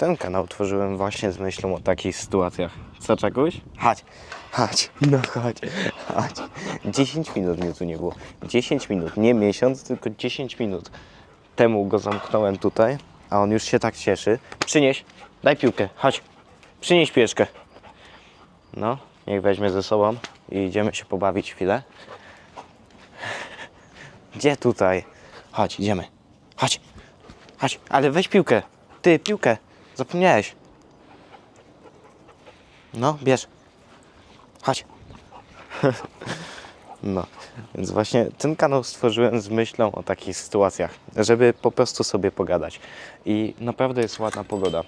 ten kanał tworzyłem właśnie z myślą o takich sytuacjach. Co, czegoś? Chodź, chodź, no chodź, chodź. 10 minut mnie tu nie było. 10 minut, nie miesiąc, tylko 10 minut. Temu go zamknąłem tutaj, a on już się tak cieszy. Przynieś, daj piłkę, chodź. Przynieś pieczkę. No, niech weźmie ze sobą i idziemy się pobawić chwilę. Gdzie tutaj? Chodź, idziemy. Chodź, chodź, ale weź piłkę. Ty, piłkę. Zapomniałeś. No, bierz. Chodź. No, więc właśnie ten kanał stworzyłem z myślą o takich sytuacjach, żeby po prostu sobie pogadać. I naprawdę jest ładna pogoda.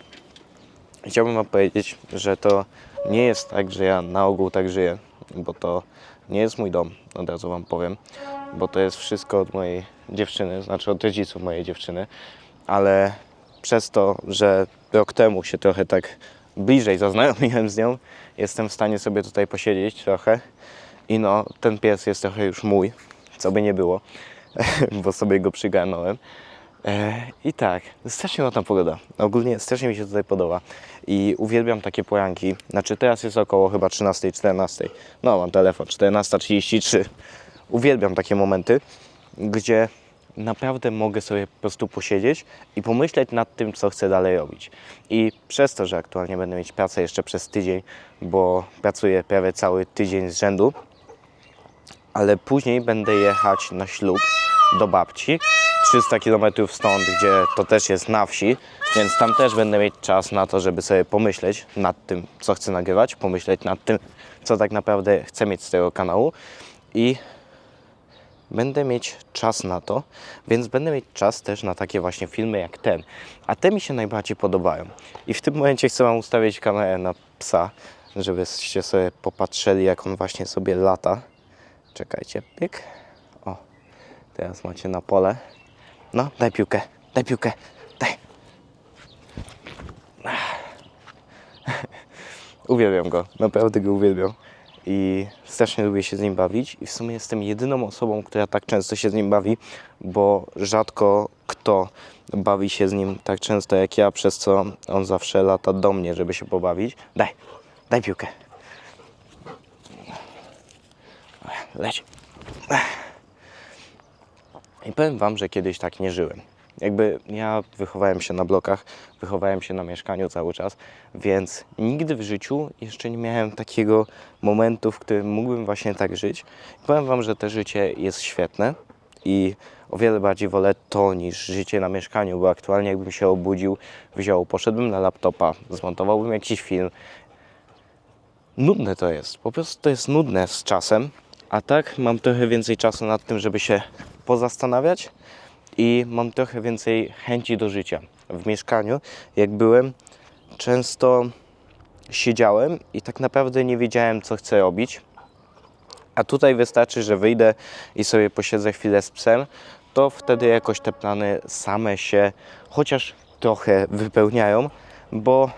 Chciałbym Wam powiedzieć, że to nie jest tak, że ja na ogół tak żyję, bo to nie jest mój dom, od razu Wam powiem, bo to jest wszystko od mojej dziewczyny, znaczy od rodziców mojej dziewczyny, ale przez to, że rok temu się trochę tak bliżej zaznajomiłem z nią, jestem w stanie sobie tutaj posiedzieć trochę i no, ten pies jest trochę już mój, co by nie było, bo sobie go przygarnąłem. E, I tak, strasznie ładna pogoda. Ogólnie strasznie mi się tutaj podoba i uwielbiam takie poranki. Znaczy teraz jest około chyba 13-14. No, mam telefon, 14.33. Uwielbiam takie momenty, gdzie naprawdę mogę sobie po prostu posiedzieć i pomyśleć nad tym, co chcę dalej robić. I przez to, że aktualnie będę mieć pracę jeszcze przez tydzień, bo pracuję prawie cały tydzień z rzędu, ale później będę jechać na ślub do babci 300 km stąd, gdzie to też jest na wsi, więc tam też będę mieć czas na to, żeby sobie pomyśleć nad tym, co chcę nagrywać, pomyśleć nad tym, co tak naprawdę chcę mieć z tego kanału i będę mieć czas na to, więc będę mieć czas też na takie właśnie filmy jak ten. A te mi się najbardziej podobają. I w tym momencie chcę Wam ustawić kamerę na psa, żebyście sobie popatrzyli, jak on właśnie sobie lata. Czekajcie, pyk. O, teraz macie na pole. No, daj piłkę, daj piłkę, daj. Uwielbiam go, naprawdę go uwielbiam. I strasznie lubię się z nim bawić. I w sumie jestem jedyną osobą, która tak często się z nim bawi, bo rzadko kto bawi się z nim tak często jak ja, przez co on zawsze lata do mnie, żeby się pobawić. Daj, daj piłkę. Leć. I powiem Wam, że kiedyś tak nie żyłem. Jakby ja wychowałem się na blokach, wychowałem się na mieszkaniu cały czas, więc nigdy w życiu jeszcze nie miałem takiego momentu, w którym mógłbym właśnie tak żyć. I powiem Wam, że to życie jest świetne i o wiele bardziej wolę to niż życie na mieszkaniu, bo aktualnie jakbym się obudził, wziął, poszedłbym na laptopa, zmontowałbym jakiś film. Nudne to jest, po prostu to jest nudne z czasem, a tak mam trochę więcej czasu nad tym, żeby się pozastanawiać i mam trochę więcej chęci do życia. W mieszkaniu, jak byłem, często siedziałem i tak naprawdę nie wiedziałem, co chcę robić. A tutaj wystarczy, że wyjdę i sobie posiedzę chwilę z psem, to wtedy jakoś te plany same się chociaż trochę wypełniają, bo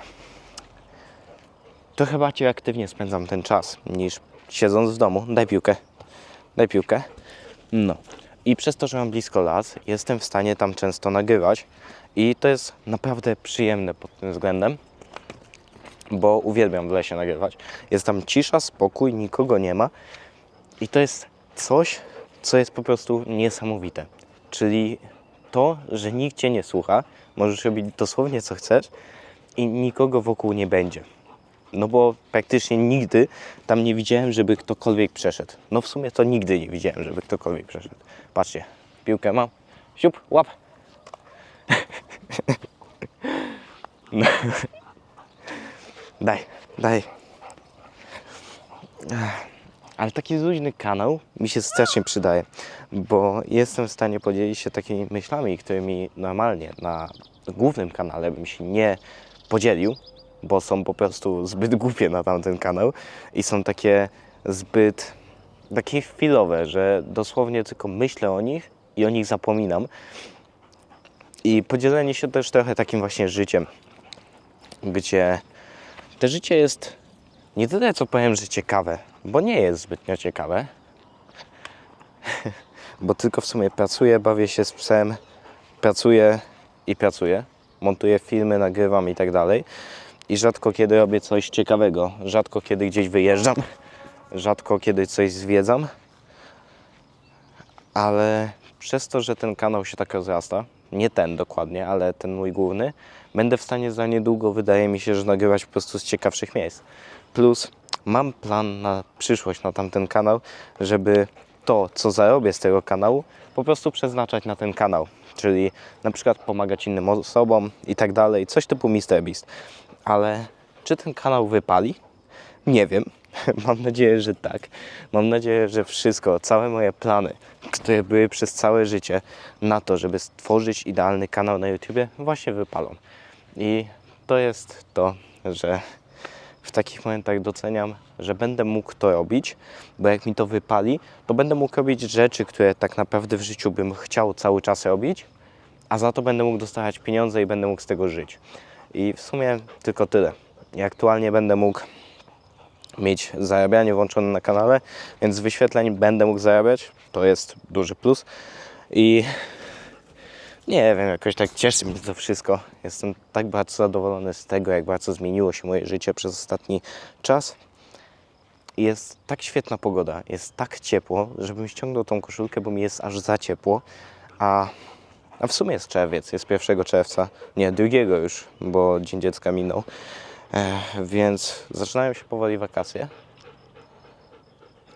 trochę bardziej aktywnie spędzam ten czas niż siedząc w domu. Daj piłkę. Daj piłkę. No. I przez to, że mam blisko las, jestem w stanie tam często nagrywać i to jest naprawdę przyjemne pod tym względem, bo uwielbiam w lesie nagrywać. Jest tam cisza, spokój, nikogo nie ma i to jest coś, co jest po prostu niesamowite. Czyli to, że nikt Cię nie słucha, możesz robić dosłownie co chcesz i nikogo wokół nie będzie. No bo praktycznie nigdy tam nie widziałem, żeby ktokolwiek przeszedł. No w sumie to nigdy nie widziałem, żeby ktokolwiek przeszedł. Patrzcie, piłkę mam. Siup, łap. No. Daj, daj. Ale taki luźny kanał mi się strasznie przydaje, bo jestem w stanie podzielić się takimi myślami, którymi normalnie na głównym kanale bym się nie podzielił, bo są po prostu zbyt głupie na tamten kanał i są takie zbyt takie chwilowe, że dosłownie tylko myślę o nich i o nich zapominam. I podzielenie się też trochę takim właśnie życiem, gdzie to życie jest nie tyle, co powiem, że ciekawe, bo nie jest zbytnio ciekawe, bo tylko w sumie pracuję, bawię się z psem, pracuję i pracuję. montuję filmy, nagrywam i tak dalej. I rzadko kiedy robię coś ciekawego, rzadko kiedy gdzieś wyjeżdżam, rzadko kiedy coś zwiedzam. Ale przez to, że ten kanał się tak rozrasta, nie ten dokładnie, ale ten mój główny, będę w stanie za niedługo, wydaje mi się, że nagrywać po prostu z ciekawszych miejsc. Plus mam plan na przyszłość, na tamten kanał, żeby to, co zarobię z tego kanału, po prostu przeznaczać na ten kanał. Czyli na przykład pomagać innym osobom i tak dalej, coś typu MrBeast. Ale czy ten kanał wypali? Nie wiem. Mam nadzieję, że tak. Mam nadzieję, że wszystko, całe moje plany, które były przez całe życie na to, żeby stworzyć idealny kanał na YouTubie, właśnie wypalą. I to jest to, że w takich momentach doceniam, że będę mógł to robić, bo jak mi to wypali, to będę mógł robić rzeczy, które tak naprawdę w życiu bym chciał cały czas robić, a za to będę mógł dostawać pieniądze i będę mógł z tego żyć. I w sumie tylko tyle. I aktualnie będę mógł mieć zarabianie włączone na kanale, więc z wyświetleń będę mógł zarabiać. To jest duży plus. I nie wiem, jakoś tak cieszy mnie to wszystko. Jestem tak bardzo zadowolony z tego, jak bardzo zmieniło się moje życie przez ostatni czas. Jest tak świetna pogoda, jest tak ciepło, żebym ściągnął tą koszulkę, bo mi jest aż za ciepło. A, a w sumie jest czerwiec, jest 1 czerwca, nie, drugiego już, bo Dzień Dziecka minął. E, więc zaczynają się powoli wakacje.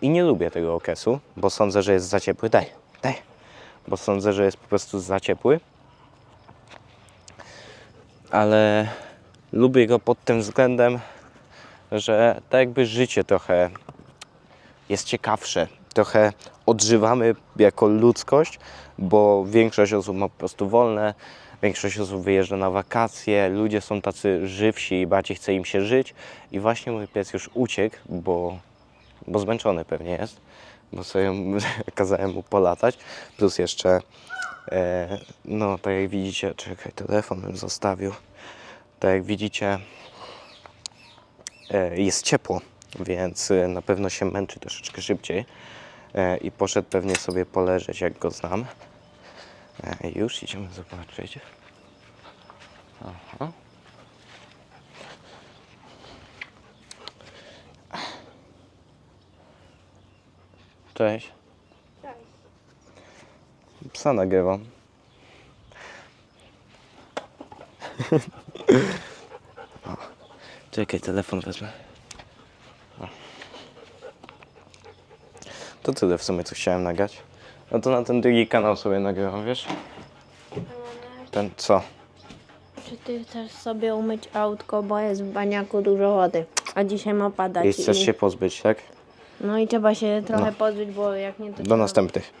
I nie lubię tego okresu, bo sądzę, że jest za ciepły. Daj, daj. Bo sądzę, że jest po prostu za ciepły. Ale lubię go pod tym względem, że tak jakby życie trochę jest ciekawsze. Trochę odżywamy jako ludzkość, bo większość osób ma po prostu wolne, większość osób wyjeżdża na wakacje, ludzie są tacy żywsi i bardziej chce im się żyć. I właśnie mój pies już uciekł, bo, bo zmęczony pewnie jest, bo sobie kazałem mu polatać. Plus jeszcze, e, no tak jak widzicie, czekaj, telefon bym zostawił. Tak jak widzicie, e, jest ciepło, więc e, na pewno się męczy troszeczkę szybciej i poszedł pewnie sobie poleżeć, jak go znam. E, Już idziemy zobaczyć. Aha. Cześć. Psa nagrywam. O, Czekaj, telefon wezmę. To tyle w sumie, co chciałem nagrać. No to na ten drugi kanał sobie nagrywam, wiesz? Ten co? Czy ty chcesz sobie umyć autko, bo jest w baniaku dużo wody, a dzisiaj ma padać I chcesz i... się pozbyć, tak? No i trzeba się trochę No. pozbyć, bo jak nie to... Do trzeba- następnych.